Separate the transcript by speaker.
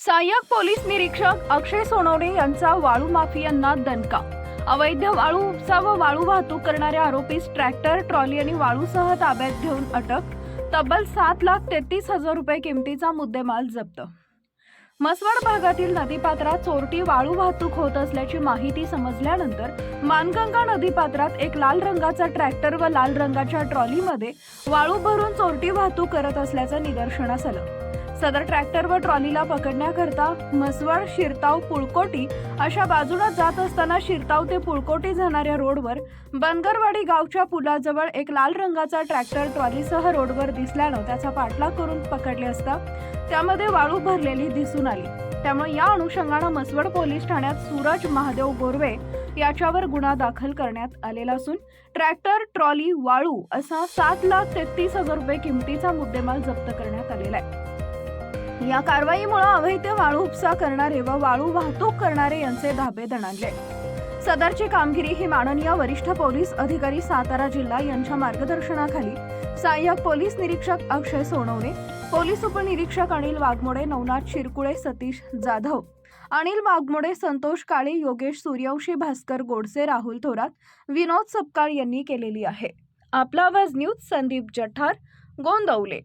Speaker 1: सहाय्यक पोलीस निरीक्षक अक्षय सोनवणे यांचा वाळू माफियांना दणका. अवैध वाळू उपसा व वाळू वाहतूक करणाऱ्या आरोपीस ट्रॅक्टर ट्रॉली आणि वाळूसह ताब्यात घेऊन अटक. तब्बल सात लाख तेहतीस हजार रुपये किमतीचा मुद्देमाल जप्त. मसवड भागातील नदीपात्रात चोरटी वाळू वाहतूक होत असल्याची माहिती समजल्यानंतर मानगंगा नदीपात्रात एक लाल रंगाचा ट्रॅक्टर व लाल रंगाच्या ट्रॉलीमध्ये वाळू भरून चोरटी वाहतूक करत असल्याचं निदर्शनास आलं. सदर ट्रॅक्टर व ट्रॉलीला पकडण्याकरता मसवड शिरताव पुळकोटी अशा बाजूला जात असताना शिरताव ते पुळकोटी जाणाऱ्या रोडवर बनगरवाडी गावच्या पुलाजवळ एक लाल रंगाचा ट्रॅक्टर ट्रॉलीसह रोडवर दिसल्यानं त्याचा पाठलाग करून पकडले असता त्यामध्ये वाळू भरलेली दिसून आली. त्यामुळे या अनुषंगानं मसवड पोलीस ठाण्यात सूरज महादेव गोरवे याच्यावर गुन्हा दाखल करण्यात आलेला असून ट्रॅक्टर ट्रॉली वाळू असा सात लाख तेहतीस हजार रुपये किमतीचा मुद्देमाल जप्त करण्यात आलेला आहे. या कारवाईमुळे अवैध वाळू उपसा करणारे व वाळू वाहतूक करणारे यांचे धाबे दणाणले. सदरची कामगिरी ही माननीय वरिष्ठ पोलीस अधिकारी सातारा जिल्हा यांच्या मार्गदर्शनाखाली सहाय्यक पोलीस निरीक्षक अक्षय सोनवणे पोलीस उपनिरीक्षक अनिल वाघमोडे नवनाथ शिरकुळे सतीश जाधव अनिल वाघमोडे संतोष काळे योगेश सूर्यवंशी भास्कर गोडसे राहुल थोरात विनोद सपकाळ यांनी केलेली आहे. आपला आवाज न्यूज संदीप जठार गोंदवले.